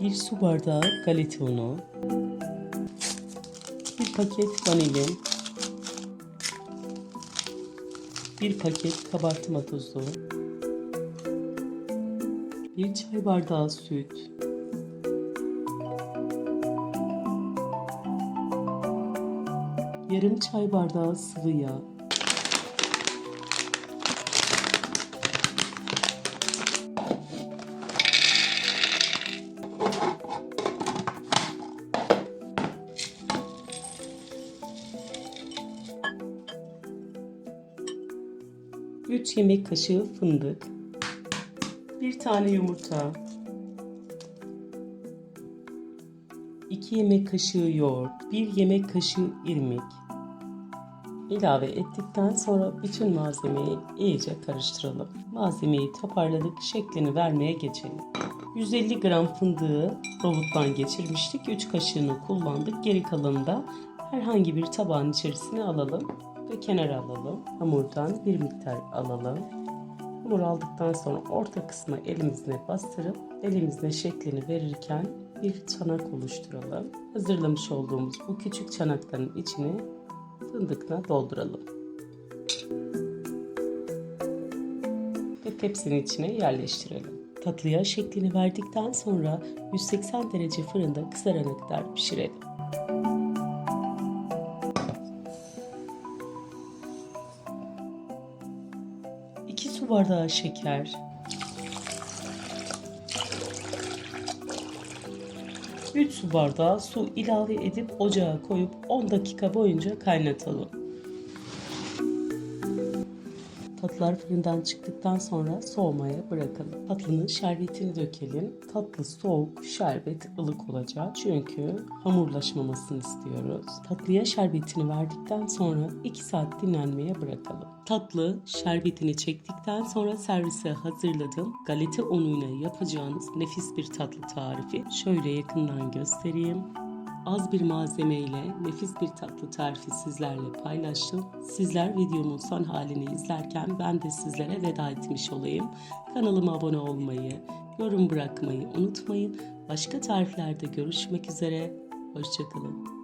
1 su bardağı galeta unu, 1 paket vanilin, 1 paket kabartma tozu, 1 çay bardağı süt, yarım çay bardağı sıvı yağ, Üç yemek kaşığı fındık, bir tane yumurta, 2 yemek kaşığı yoğurt, 1 yemek kaşığı irmik ilave ettikten sonra bütün malzemeyi iyice karıştıralım. Malzemeyi toparladık, şeklini vermeye geçelim. 150 gram fındığı robottan geçirmiştik. 3 kaşığını kullandık. Geri kalanını da herhangi bir tabağın içerisine alalım ve kenara alalım. Hamurdan bir miktar alalım. Hamur aldıktan sonra orta kısmı elimizle bastırıp elimizle şeklini verirken bir çanak oluşturalım. Hazırlamış olduğumuz bu küçük çanakların içine fındıkla dolduralım. Ve tepsinin içine yerleştirelim. Tatlıya şeklini verdikten sonra 180 derece fırında kızarana kadar pişirelim. İki su bardağı şeker, 3 su bardağı su ilave edip ocağa koyup 10 dakika boyunca kaynatalım. Tatlılar fırından çıktıktan sonra soğumaya bırakalım. Tatlının şerbetini dökelim. Tatlı soğuk, şerbet ılık olacak. Çünkü hamurlaşmamasını istiyoruz. Tatlıya şerbetini verdikten sonra 2 saat dinlenmeye bırakalım. Tatlı şerbetini çektikten sonra servise hazırladım. Galeta unuyla yapacağınız nefis bir tatlı tarifi. Şöyle yakından göstereyim. Az bir malzemeyle nefis bir tatlı tarifi sizlerle paylaştım. Sizler videomun son halini izlerken ben de sizlere veda etmiş olayım. Kanalıma abone olmayı, yorum bırakmayı unutmayın. Başka tariflerde görüşmek üzere. Hoşçakalın.